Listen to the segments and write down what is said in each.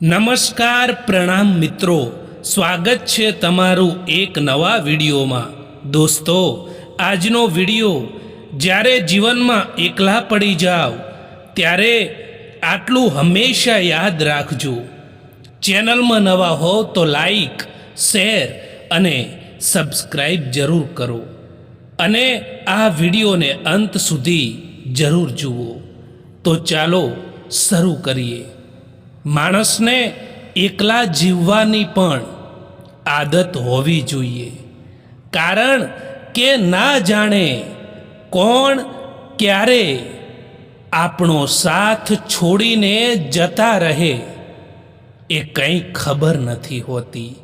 નમસ્કાર પ્રણામ મિત્રો. સ્વાગત છે તમારું એક નવા વિડીયોમાં. દોસ્તો, આજનો વીડિયો, જ્યારે જીવનમાં એકલા પડી જાઓ ત્યારે આટલું હંમેશા યાદ રાખજો. ચેનલમાં નવા હો તો લાઈક, શેર અને સબસ્ક્રાઈબ જરૂર કરો. અને આ વિડીયોને અંત સુધી જરૂર જુઓ. તો ચાલો શરૂ કરીએ. માણસને એકલા જીવવાની પણ આદત હોવી જોઈએ. કારણ કે ના જાણે કોણ ક્યારે આપણો સાથ છોડીને જતા રહે એ કંઈ ખબર નથી હોતી.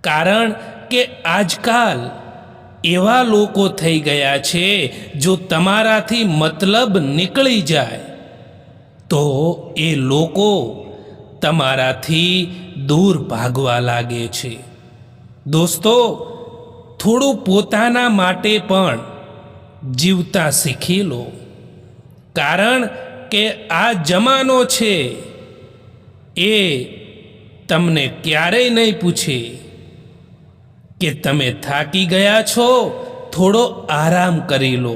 કારણ કે આજકાલ એવા લોકો થઈ ગયા છે, જો તમારાથી મતલબ નીકળી જાય તો એ લોકો તમારાથી દૂર ભાગવા લાગે છે. દોસ્તો, થોડું પોતાના માટે પણ જીવતા શીખી લો. કારણ કે આ જમાનો છે, એ તમને ક્યારેય નહીં પૂછે કે તમે થાકી ગયા છો, થોડો આરામ કરી લો.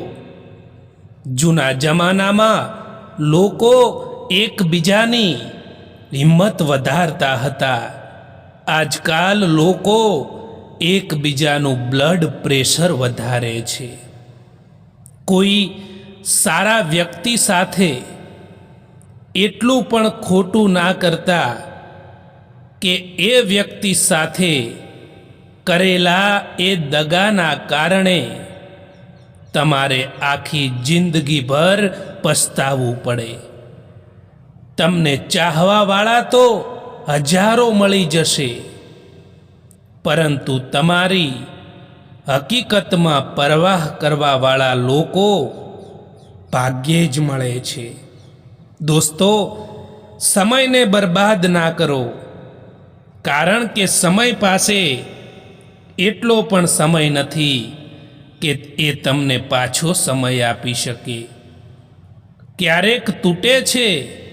જૂના જમાનામાં લોકો એકબીજાની હિંમત વધારતા હતા. આજકાલ લોકો એકબીજાનું બ્લડ પ્રેશર વધારે છે. કોઈ સારા વ્યક્તિ સાથે એટલું પણ ખોટું ના કરતા કે એ વ્યક્તિ સાથે કરેલા એ દગાના કારણે તમારે આખી જિંદગીભર પસ્તાવવું પડે. તમને ચાહવાવાળા તો હજારો મળી જશે. પરંતુ તમારી હકીકતમાં પરવાહ કરવાવાળા લોકો ભાગ્યે જ મળે છે. દોસ્તો, સમયને બરબાદ ના કરો. કારણ કે સમય પાસે એટલો પણ સમય નથી કે એ તમને પાછો સમય આપી શકે. ક્યારેક તૂટે છે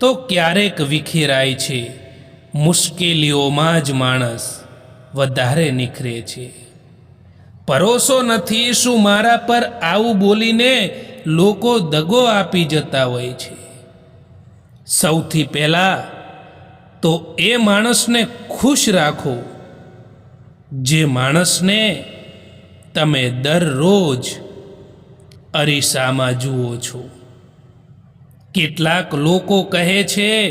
તો ક્યારેક વિખેરાય છે. મુશ્કેલીઓમાં જ માણસ વધારે નિખરે છે. ભરોસો નથી શું મારા પર આવું બોલીને લોકો દગો આપી જતા હોય છે? સૌથી પહેલાં તો એ માણસને ખુશ રાખો, જે માણસને તમે દરરોજ અરીસામાં જુઓ છો. કેટલાક લોકો કહે છે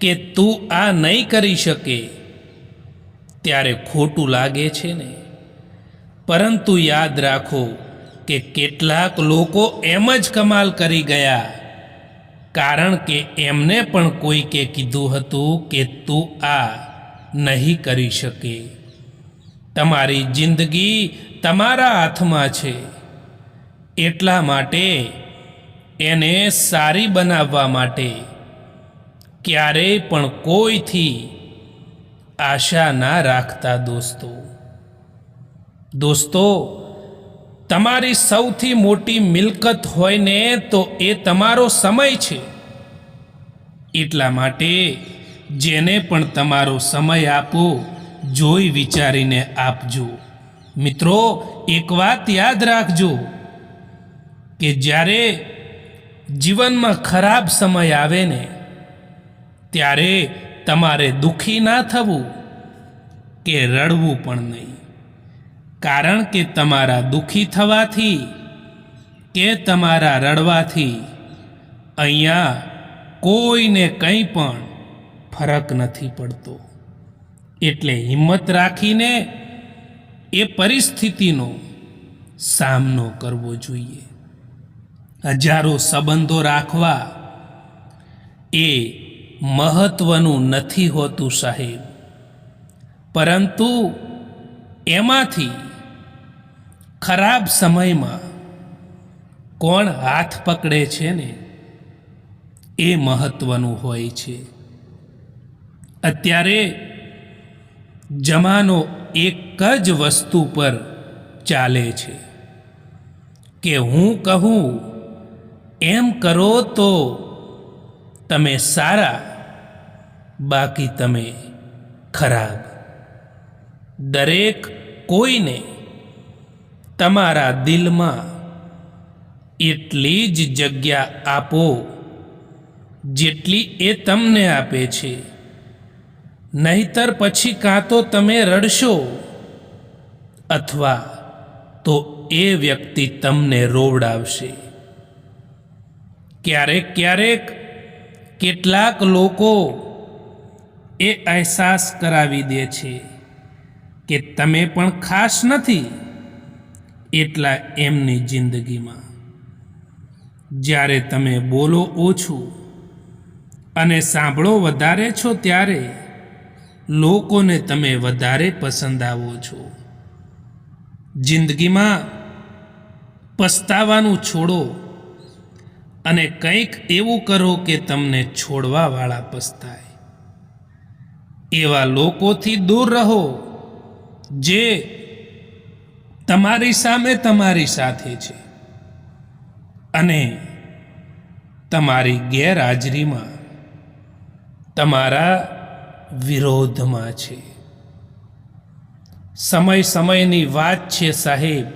કે તું આ નહીં કરી શકે. ત્યારે ખોટું લાગે છે ને. પરંતુ યાદ રાખો કે કેટલાક લોકો એમ જ કમાલ કરી ગયા. કારણ કે એમને પણ કોઈકે કીધું હતું કે તું આ નહીં કરી શકે. તમારી જિંદગી તમારા હાથમાં છે. એટલા માટે એને સારી બનાવવા માટે ક્યારેય પણ કોઈથી આશા ના રાખતા દોસ્તો. દોસ્તો, તમારી સૌથી મોટી મિલકત હોય ને તો એ તમારો સમય છે. એટલા માટે જેને પણ તમારો સમય આપો, જોઈ વિચારીને આપજો. મિત્રો, એક વાત યાદ રાખજો કે જ્યારે જીવનમાં ખરાબ સમય આવે ને, ત્યારે તમારે દુઃખી ના થવું કે રડવું પણ નહીં. કારણ કે તમારા દુઃખી થવાથી કે તમારા રડવાથી અહીંયા કોઈને કંઈ પણ ફરક નથી પડતો. એટલે હિંમત રાખીને એ પરિસ્થિતિનો સામનો કરવો જોઈએ. હજારો સંબંધો રાખવા એ મહત્વનું નથી હોતું સાહેબ. પરંતુ એમાંથી ખરાબ સમયમાં કોણ હાથ પકડે છે ને, એ મહત્વનું હોય છે. અત્યારે જમાનો એક જ વસ્તુ પર ચાલે છે કે હું કહું એમ કરો તો તમે સારા, બાકી તમે ખરાબ. દરેક કોઈને તમારા દિલમાં એટલી જ જગ્યા આપો, જેટલી એ તમને આપે છે. નહીતર પછી કાં તો તમે રડશો અથવા તો એ વ્યક્તિ તમને રોવડાવશે. ક્યારેક ક્યારેક કેટલાક લોકો એ અહેસાસ કરાવી દે છે કે તમે પણ ખાસ નથી એટલા એમની જિંદગીમાં. જ્યારે તમે બોલો ઓછું અને સાંભળો વધારે છો ત્યારે લોકોને તમે વધારે પસંદ આવો છો. જિંદગીમાં પસ્તાવાનું છોડો અને કંઈક એવું કરો કે તમને છોડવાવાળા પસ્તાય. એવા લોકોથી દૂર રહો, જે તમારી સામે તમારી સાથે છે. અને તમારી ગેરહાજરીમાં તમારા વિરોધમાં છે. સમય સમયની વાત છે સાહેબ.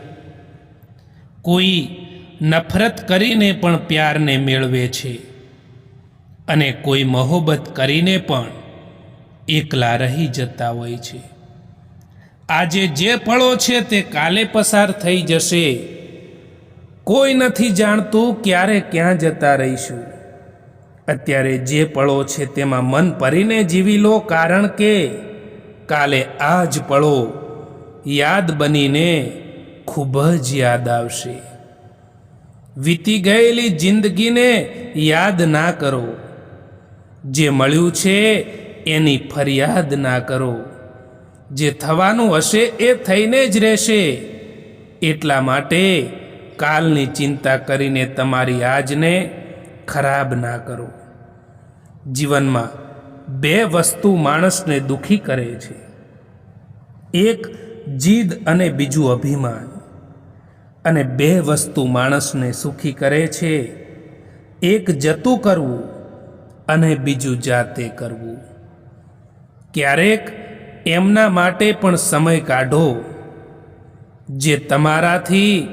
કોઈ નફરત કરીને પણ પ્યારને મેળવે છે. અને કોઈ મહોબત કરીને પણ એકલા રહી જતા હોય છે. આજે જે પળો છે તે કાલે પસાર થઈ જશે. કોઈ નથી જાણતું ક્યારે ક્યાં જતા રહીશું. અત્યારે જે પળો છે તેમાં મન ભરીને જીવી લો કારણ કે કાલે આ જ પળો યાદ બનીને ખૂબ જ યાદ આવશે. વીતી ગયેલી જિંદગીને યાદ ના કરો. જે મળ્યું છે એની ફરિયાદ ના કરો. જે થવાનું હશે એ થઈને જ રહેશે. એટલા માટે કાલની ચિંતા કરીને તમારી આજને ખરાબ ના કરો. જીવનમાં બે વસ્તુ માણસને દુખી કરે છે. એક જીદ અને બીજું અભિમાન. અને બે વસ્તુ માણસને સુખી કરે છે. એક જતું કરવું અને બીજું જાતે કરવું. ક્યારેક એમના માટે પણ સમય કાઢો, જે તમારાથી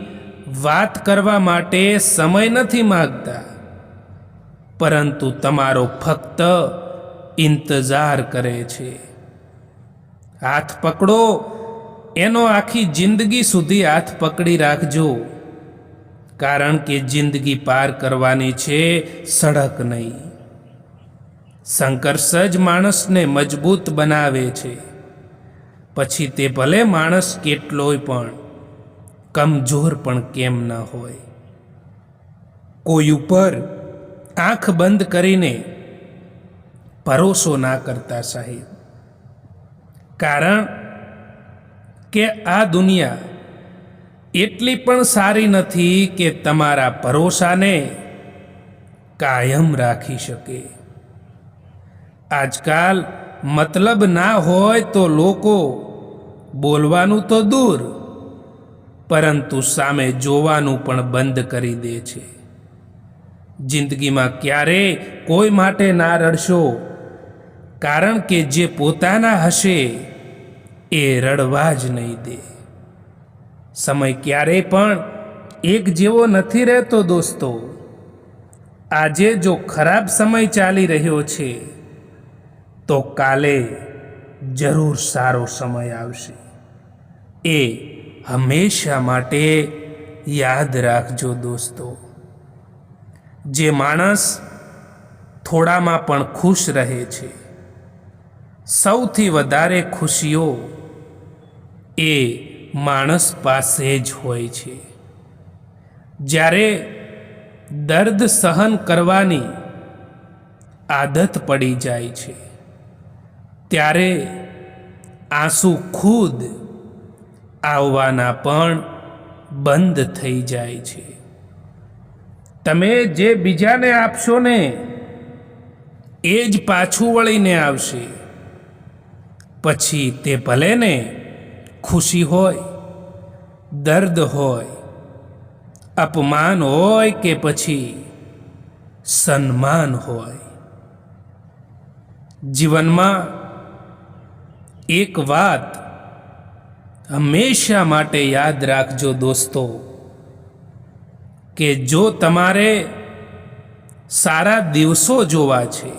વાત કરવા માટે સમય નથી માગતા. પરંતુ તમારો ફક્ત ઇંતજાર કરે છે. હાથ પકડો એનો આખી જિંદગી સુધી હાથ પકડી રાખજો. કારણ કે જિંદગી પાર કરવાની છે સડક નહીં. સંઘર્ષ જ માણસને મજબૂત બનાવે છે. પછી તે ભલે માણસ કેટલોય પણ, કમજોર પણ કેમ ન હોય. કોઈ ઉપર આંખ બંધ કરીને ભરોસો ના કરતા સાહેબ. કારણ કે આ દુનિયા એટલી પણ સારી નથી કે તમારા ભરોસાને કાયમ રાખી શકે. આજકાલ મતલબ ના હોય તો લોકો બોલવાનું તો દૂર, પરંતુ સામે જોવાનું પણ બંધ કરી દે છે. જિંદગીમાં ક્યારે કોઈ માટે ના રડશો? કારણ કે જે પોતાના હશે એ રડવા જ નહીં દે. સમય ક્યારેય પણ એક જેવો નથી રહેતો દોસ્તો. આજે જો ખરાબ સમય ચાલી રહ્યો છે, તો કાલે જરૂર સારો સમય આવશે. એ હંમેશા માટે યાદ રાખજો દોસ્તો. જે માણસ થોડામાં પણ ખુશ રહે છે, સૌથી વધારે ખુશીઓ એ માણસ પાસે જ હોય છે. જ્યારે દર્દ સહન કરવાની આદત પડી જાય છે, ત્યારે આંસુ ખુદ આવવાના પણ બંધ થઈ જાય છે. તમે જે બીજાને આપશો ને, એ જ પાછું વળીને આવશે. પછી તે ભલે ને ખુશી હોય, દર્દ હોય, અપમાન હોય કે પછી સન્માન હોય. જીવનમાં એક વાત હંમેશા માટે યાદ રાખજો દોસ્તો, કે જો તમારે સારા દિવસો જોવા છે,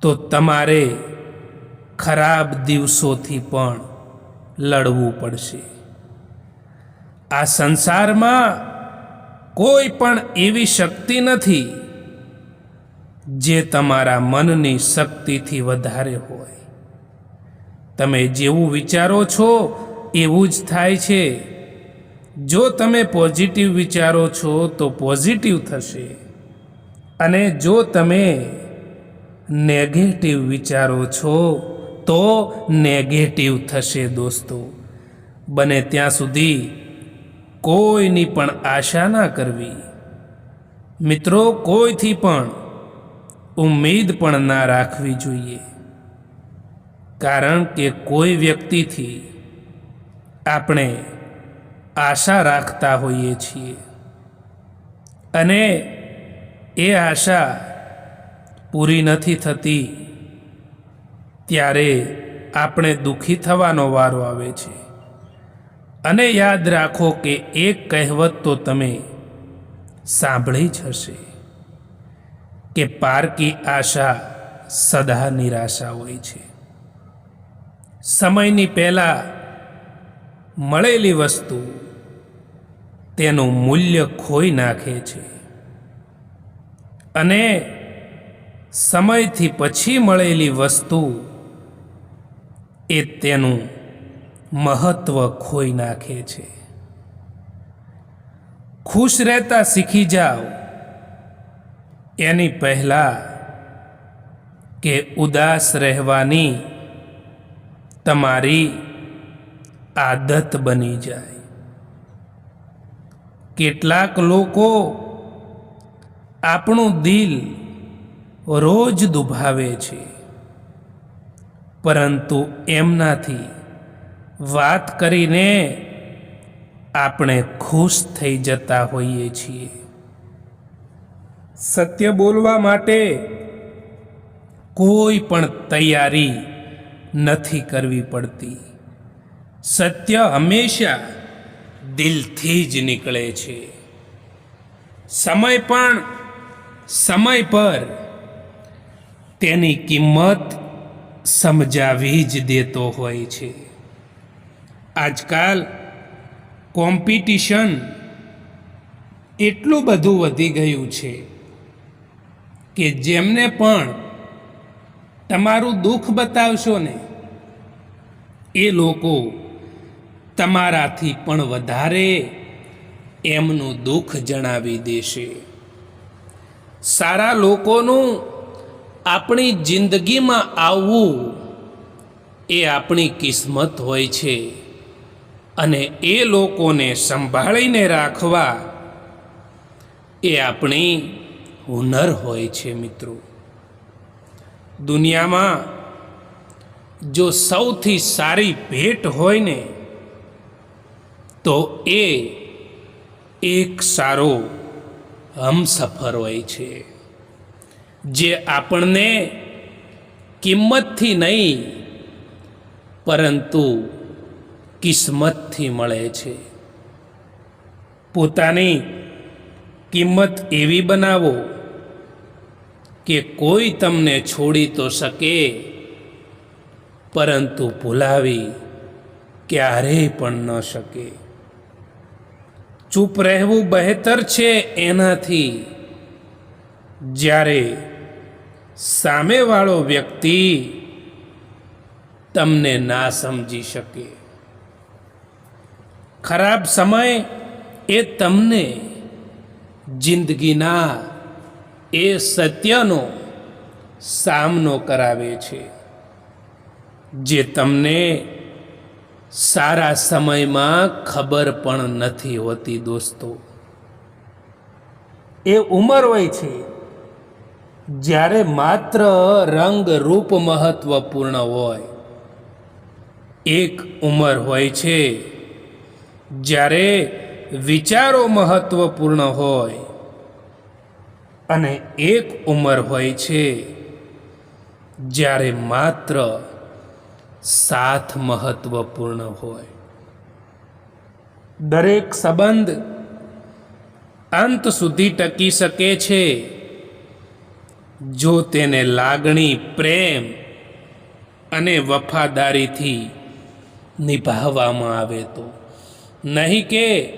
તો તમારે ખરાબ દિવસોથી પણ લડવું પડશે. આ સંસારમાં કોઈ પણ એવી શક્તિ નથી જે તમારા મનની શક્તિથી વધારે હોય. તમે જેવું વિચારો છો એવું જ થાય છે. જો તમે પોઝિટિવ વિચારો છો તો પોઝિટિવ થશે. અને જો તમે નેગેટિવ વિચારો છો તો નેગેટિવ થશે દોસ્તો. બને ત્યાં સુધી કોઈની પણ આશા ના કરવી. મિત્રો, કોઈથી પણ ઉમ્મીદ પણ ના રાખવી જોઈએ. કારણ કે કોઈ વ્યક્તિથી આપણે આશા રાખતા હોઈએ છીએ. અને એ આશા પૂરી નથી થતી ત્યારે આપણે દુઃખી થવાનો વારો આવે છે. અને યાદ રાખો કે એક કહેવત તો તમે સાંભળી જ હશે કે પારકી આશા સદા નિરાશા હોય છે. સમયની પહેલાં મળેલી વસ્તુ તેનું મૂલ્ય ખોઈ નાખે છે. અને સમયથી પછી મળેલી વસ્તુ એ તેનું મહત્વ ખોઈ નાખે છે. ખુશ રહેતા શીખી જાઓ. એની પહેલાં કે ઉદાસ રહેવાની તમારી આદત બની જાય. કેટલાક લોકો આપણું દિલ રોજ દુભાવે છે. પરંતુ એમનાથી વાત કરીને આપણે ખુશ થઈ જતા હોઈએ છીએ. સત્ય બોલવા માટે કોઈ પણ તૈયારી નથી કરવી પડતી. સત્ય હંમેશા દિલથી જ નીકળે છે. સમય પણ સમય પર તેની કિંમત સમજાવી જ દેતો હોય છે. આજકાલ કોમ્પિટિશન એટલું બધું વધી ગયું છે કે જેમને પણ તમારું દુઃખ બતાવશો ને, એ લોકો તમારાથી પણ વધારે એમનું દુઃખ જણાવી દેશે. સારા લોકોનું આપણી જિંદગીમાં આવવું એ આપણી કિસ્મત હોય છે. અને એ લોકોને સંભાળીને રાખવા એ આપણી હુનર હોય છે મિત્રો. દુનિયામાં જો સૌથી સારી ભેટ હોય ને, તો એ એક સારો હમસફર હોય છે. જે આપણને કિંમતથી નહીં, પરંતુ કિસ્મતથી મળે છે. પોતાની કિંમત એવી બનાવો કે કોઈ તમને છોડી તો શકે, પરંતુ ભૂલાવી ક્યારેય પણ ન શકે. ચૂપ રહેવું બહેતર છે એનાથી, જ્યારે સામેવાળો વ્યક્તિ તમને ના સમજી શકે. ખરાબ સમય એ તમને જિંદગીના એ સત્યનો સામનો કરાવે છે, જે તમને સારા સમયમાં ખબર પણ નથી હોતી દોસ્તો. એ ઉંમર હોય છે જ્યારે માત્ર રંગ રૂપ મહત્વપૂર્ણ હોય, એક ઉંમર હોય છે. જ્યારે વિચારો મહત્વપૂર્ણ હોય અને એક ઉંમર હોય છે, જ્યારે માત્ર સાથ મહત્વપૂર્ણ હોય. દરેક સંબંધ અંત સુધી ટકી શકે છે. જો તેને લાગણી, પ્રેમ અને વફાદારીથી નિભાવવામાં આવે તો? નહીં કે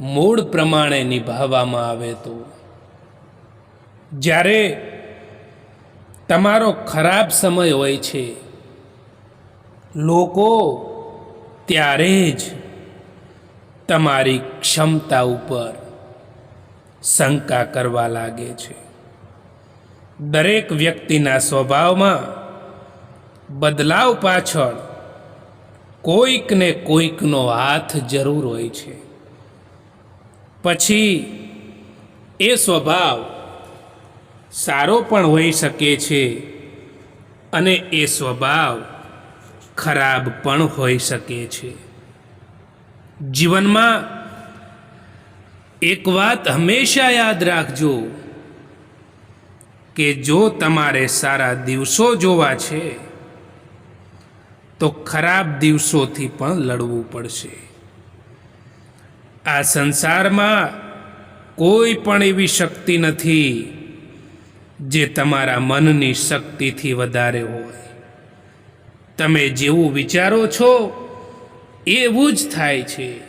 મૂળ પ્રમાણે નિભાવવામાં આવે તો? જ્યારે તમારો ખરાબ સમય હોય છે, લોકો ત્યારે જ તમારી ક્ષમતા ઉપર શંકા કરવા લાગે છે. દરેક વ્યક્તિના સ્વભાવમાં બદલાવ પાછળ કોઈકને કોઈકનો હાથ જરૂર હોય છે. પછી એ સ્વભાવ સારો પણ હોઈ શકે છે અને એ સ્વભાવ ખરાબ પણ હોઈ શકે છે. જીવનમાં એક વાત હંમેશા યાદ રાખજો. કે જો તમારે સારા દિવસો જોવા છે, તો ખરાબ દિવસોથી પણ લડવું પડશે. આ સંસારમાં કોઈ પણ એવી શક્તિ નથી જે તમારા મનની શક્તિથી વધારે હોય. તમે જેવું વિચારો છો, એવું જ થાય છે.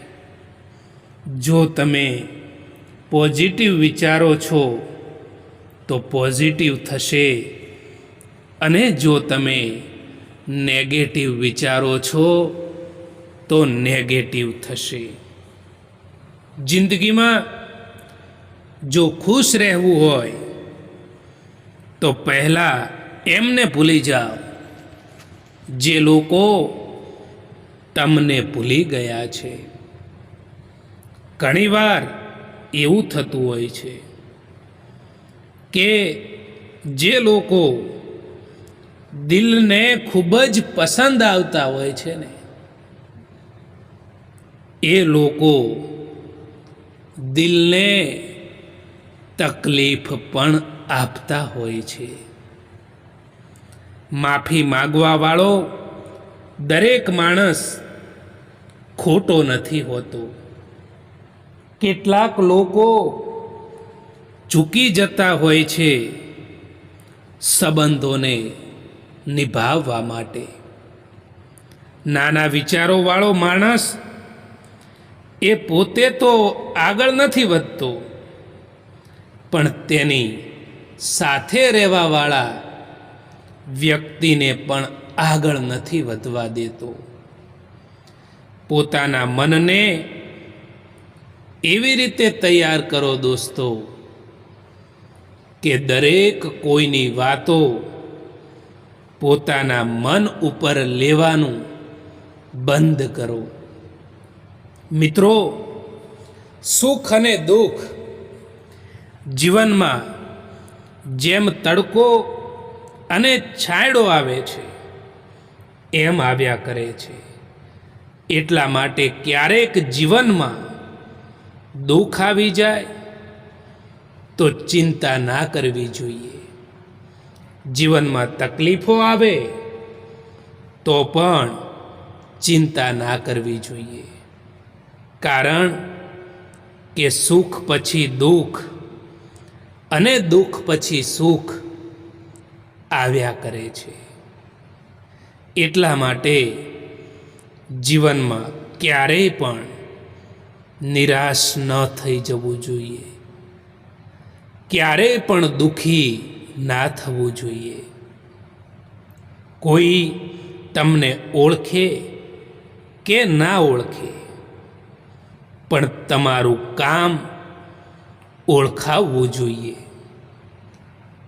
જો તમે પોઝિટિવ વિચારો છો તો પોઝિટિવ થશે. અને જો તમે નેગેટિવ વિચારો છો, તો નેગેટિવ થશે. જિંદગીમાં જો ખુશ રહેવું હોય, તો પહેલાં એમને ભૂલી જાઓ. જે લોકો તમને ભૂલી ગયા છે. ઘણીવાર એવું થતું હોય છે. કે જે લોકો દિલને ખૂબ જ પસંદ આવતા હોય છે ને, એ લોકો દિલને તકલીફ પણ આપતા હોય છે. માફી માગવાવાળો દરેક માણસ ખોટો નથી હોતો. કેટલાક લોકો ચૂકી જતા હોય છે સંબંધોને નિભાવવા માટે. નાના વિચારોવાળો માણસ એ પોતે તો આગળ નથી વધતો, પણ તેની સાથે રહેવાવાળા વ્યક્તિને પણ આગળ નથી વધવા દેતો. પોતાના મનને એવી રીતે તૈયાર કરો દોસ્તો કે દરેક કોઈની વાતો પોતાના મન ઉપર લેવાનું બંધ કરો. મિત્રો, સુખ અને દુઃખ જીવનમાં જેમ તડકો અને છાંયડો આવે છે, એમ આવ્યા કરે છે. એટલા માટે ક્યારેક જીવનમાં દુઃખ આવી જાય તો ચિંતા ના કરવી જોઈએ. જીવનમાં તકલીફો આવે, તો પણ ચિંતા ના કરવી જોઈએ. કારણ કે સુખ પછી દુઃખ અને દુઃખ પછી સુખ આવ્યા કરે છે. એટલા માટે જીવનમાં ક્યારેય પણ નિરાશ ન થઈ જવું જોઈએ. ક્યારેય પણ દુઃખી ના થવું જોઈએ. કોઈ તમને ઓળખે કે ના ઓળખે, પણ તમારું કામ ઓળખાવવું જોઈએ.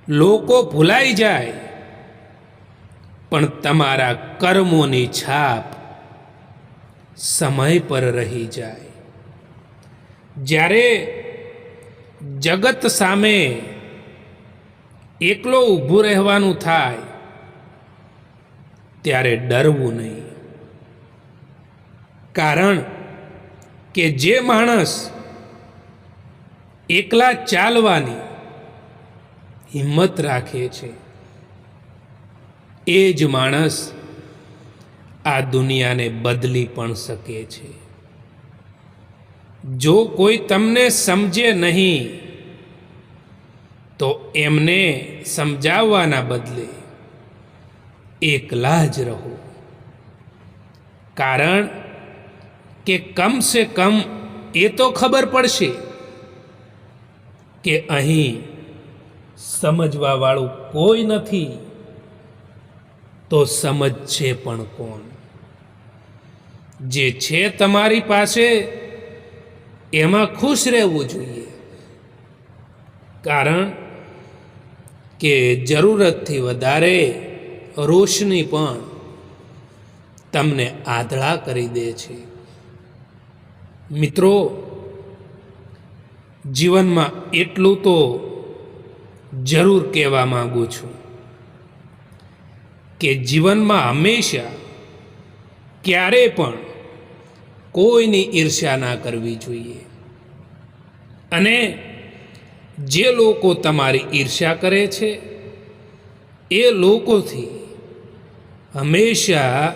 લોકો ભૂલાઈ જાય, પણ તમારા કર્મોની છાપ સમય પર રહી જાય. જ્યારે જગત સામે એકલો ઊભું રહેવાનું થાય, ત્યારે ડરવું નહીં. કારણ કે જે માણસ એકલા ચાલવાની હિંમત રાખે છે, એ જ માણસ આ દુનિયાને બદલી પણ શકે છે. જો કોઈ તમને સમજે નહીં, તો એમને સમજાવવાના બદલે એકલા જ રહો. કારણ કે કમ સે કમ એ તો ખબર પડશે કે અહીં સમજવા વાળું કોઈ નથી, તો સમજશે પણ કોણ? જે છે તમારી પાસે એમાં ખુશ રહેવું જોઈએ. કારણ કે જરૂરતથી વધારે રોશની પણ તમને આધળા કરી દે છે. મિત્રો, જીવનમાં એટલું તો જરૂર કહેવા માગું છું કે જીવનમાં હંમેશા ક્યારે પણ કોઈની ઈર્ષ્યા ના કરવી જોઈએ. અને જે લોકો તમારી ઈર્ષ્યા કરે છે, એ લોકોથી હંમેશા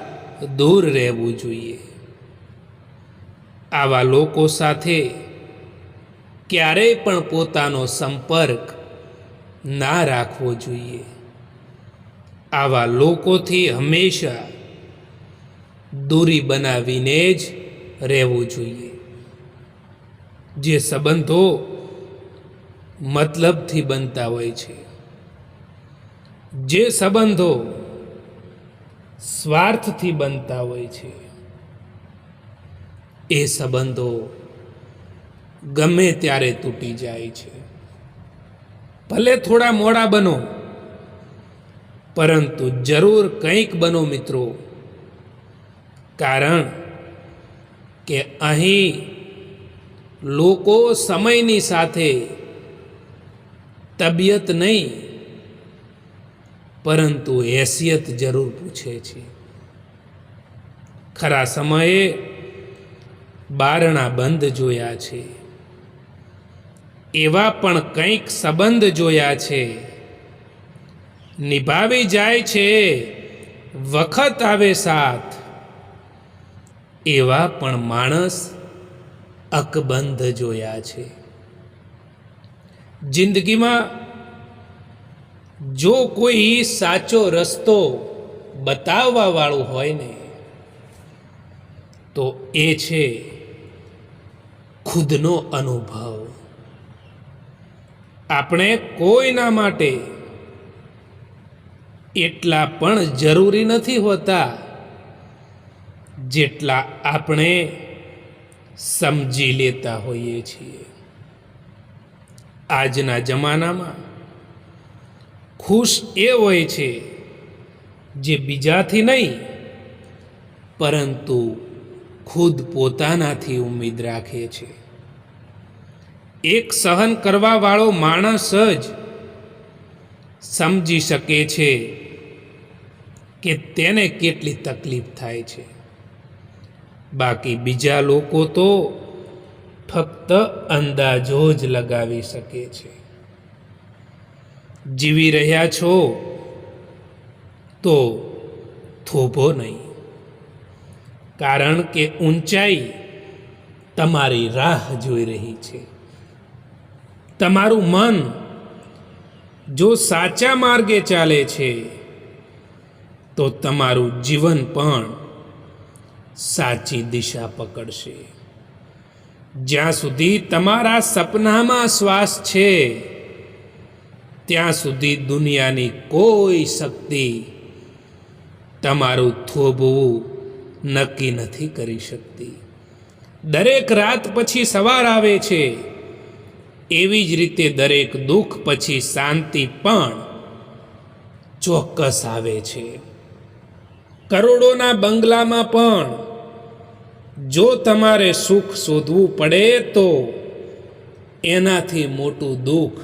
દૂર રહેવું જોઈએ. આવા લોકો સાથે ક્યારેય પણ પોતાનો સંપર્ક ના રાખવો જોઈએ. આવા લોકોથી હંમેશા દૂરી બનાવીને જ રહેવું જોઈએ. જે સંબંધો મતલબથી બનતા હોય છે. જે સંબંધો સ્વાર્થથી બનતા હોય છે, એ સંબંધો ગમે ત્યારે તૂટી જાય છે. ભલે થોડા મોડા બનો, પરંતુ જરૂર કંઈક બનો મિત્રો. કારણ કે અહીં લોકો સમયની સાથે તબિયત નહીં, પરંતુ હેસિયત જરૂર પૂછે છે. ખરા સમયે બારણા બંધ જોયા છે. એવા પણ કંઈક સંબંધ જોયા છે. નિભાવી જાય છે. વખત આવે સાથ. એવા પણ માણસ અકબંધ જોયા છે. જિંદગીમાં જો કોઈ સાચો રસ્તો બતાવવાવાળું હોય ને, તો એ છે ખુદનો અનુભવ. આપણે કોઈના માટે એટલા પણ જરૂરી નથી હોતા જેટલા આપણે સમજી લેતા હોઈએ છીએ. આજના જમાનામાં ખુશ એ હોય છે જે બીજાથી નહીં, પરંતુ ખુદ પોતાનાથી ઉમ્મીદ રાખે છે. એક સહન કરવાવાળો માણસ જ સમજી શકે છે કે તેને કેટલી તકલીફ થાય છે. બાકી બીજા લોકો તો ફક્ત અંદાજો જ લગાવી શકે છે. જીવી રહ્યા છો તો થોભો નહીં. કારણ કે ઊંચાઈ તમારી રાહ જોઈ રહી છે. તમારું મન જો સાચા માર્ગે ચાલે છે, તો તમારું જીવન પણ સાચી દિશા પકડશે. જ્યાં સુધી તમારા સપનામાં શ્વાસ છે, ત્યાં સુધી દુનિયાની કોઈ શક્તિ તમારું થોભવું નક્કી નથી કરી શકતી. દરેક રાત પછી સવાર આવે છે, એવી જ રીતે દરેક દુઃખ પછી શાંતિ પણ ચોક્કસ આવે છે. કરોડોના બંગલામાં પણ જો તમારે સુખ શોધવું પડે તો એનાથી મોટું દુઃખ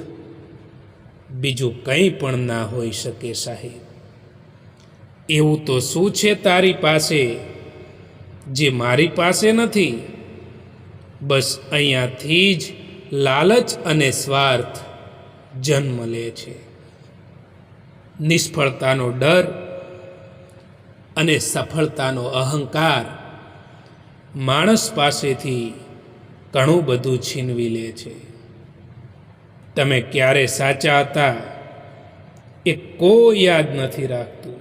બીજું કંઈ પણ ના હોઈ શકે સાહેબ. એવું તો શું છે તારી પાસે જે મારી પાસે નથી? બસ અહીંયાથી જ લાલચ અને સ્વાર્થ જન્મ લે છે. નિષ્ફળતાનો ડર અને સફળતાનો અહંકાર માણસ પાસેથી ઘણું બધું છીનવી લે છે. તમે ક્યારે સાચા હતા એ કોઈ યાદ નથી રાખતું.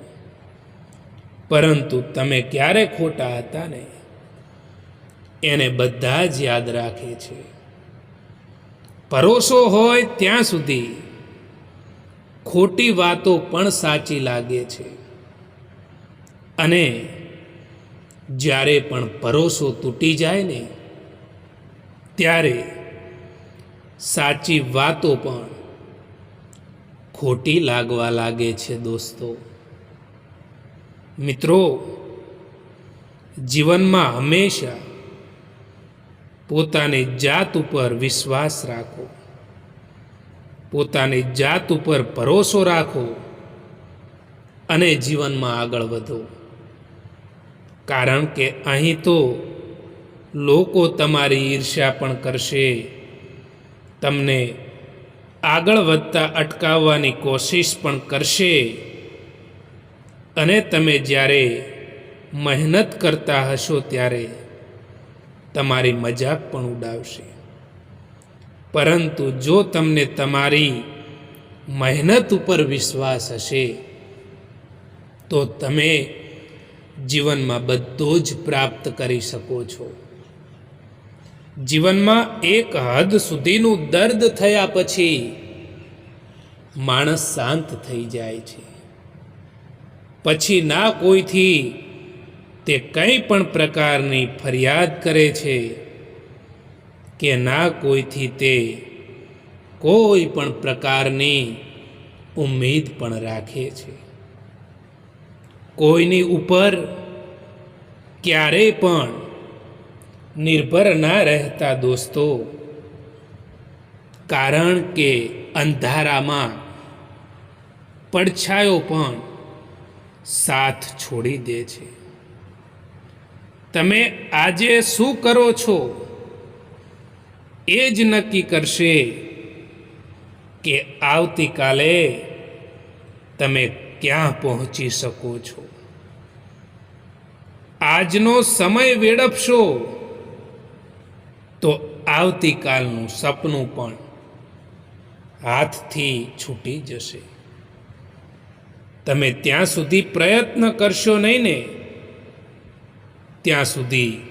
પરંતુ તમે ક્યારે ખોટા હતા ને એને બધા જ યાદ રાખે છે. ભરોસો હોય ત્યાં સુધી ખોટી વાતો પણ સાચી લાગે છે. અને જ્યારે પણ ભરોસો તૂટી જાય ને, ત્યારે સાચી વાતો પણ ખોટી લાગવા લાગે છે દોસ્તો. મિત્રો, જીવનમાં હંમેશા પોતાની જાત ઉપર વિશ્વાસ રાખો. પોતાની જાત ઉપર ભરોસો રાખો અને જીવનમાં આગળ વધો. કારણ કે અહીં તો લોકો તમારી ઈર્ષ્યા પણ કરશે. તમને આગળ વધતા અટકાવવાની કોશિશ પણ કરશે. અને તમે જ્યારે મહેનત કરતા હશો ત્યારે તમારી મજાક પણ ઉડાવશે. પરંતુ જો તમને તમારી મહેનત ઉપર વિશ્વાસ હશે, તો તમે જીવનમાં બધું જ પ્રાપ્ત કરી શકો છો. જીવનમાં એક હદ સુધીનું દર્દ થયા પછી માણસ શાંત થઈ જાય છે. પછી ના કોઈથી તે કંઈ પણ પ્રકારની ફરિયાદ કરે છે કે ના કોઈથી તે કોઈ પણ પ્રકારની ઉમેદ પણ રાખે છે. કોઈની ઉપર ક્યારેય પણ નિર્ભર ના રહેતા દોસ્તો, કારણ કે અંધારામાં પડછાયો પણ સાથ છોડી દે છે. તમે આજે શું કરો છો? એ જ નક્કી કરશે કે આવતીકાલે તમે ક્યાં પહોંચી શકો છો? આજનો સમય વેડપશો તો આવતીકાલનું સપનું પણ હાથથી છૂટી જશે. તમે ત્યાં સુધી પ્રયત્ન કરશો નહીં ને? ત્યાં સુધી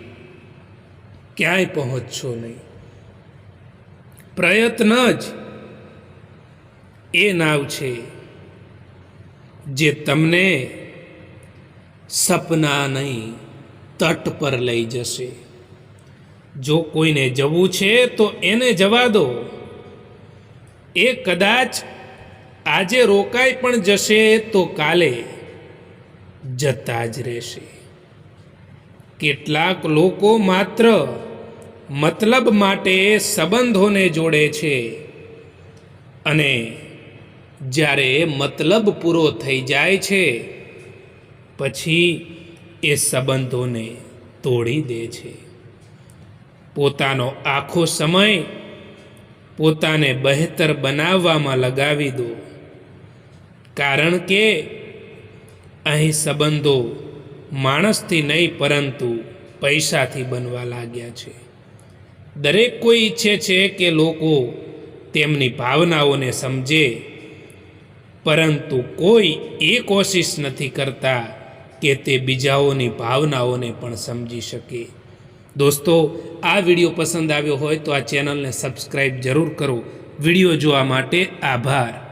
ક્યાંય પહોંચશો નહીં. પ્રયત્ન જ એ નાવ છે જે તમને સપના નહીં, તટ પર લઈ જશે. જો કોઈને જવું છે, તો એને જવા દો. એ કદાચ આજે રોકાઈ પણ જશે, તો કાલે જતા જ રહેશે. કેટલાક લોકો માત્ર મતલબ માટે સંબંધોને જોડે છે અને જ્યારે મતલબ પૂરો થઈ જાય છે, પછી એ સંબંધોને તોડી દે છે. પોતાનો આખો સમય પોતાને બહેતર બનાવવામાં લગાવી દો. કારણ કે અહીં સંબંધો માણસથી નહીં, પરંતુ પૈસાથી બનવા લાગ્યા છે. દરેક કોઈ ઈચ્છે છે કે લોકો તેમની ભાવનાઓને સમજે પરંતુ કોઈ એ કોશિશ નથી કરતા કે તે બીજાઓની ભાવનાઓને પણ સમજી શકે. દોસ્તો, આ વીડિયો પસંદ આવ્યો હોય તો આ ચેનલને સબસ્ક્રાઈબ જરૂર કરો. વીડિયો જોવા માટે આભાર.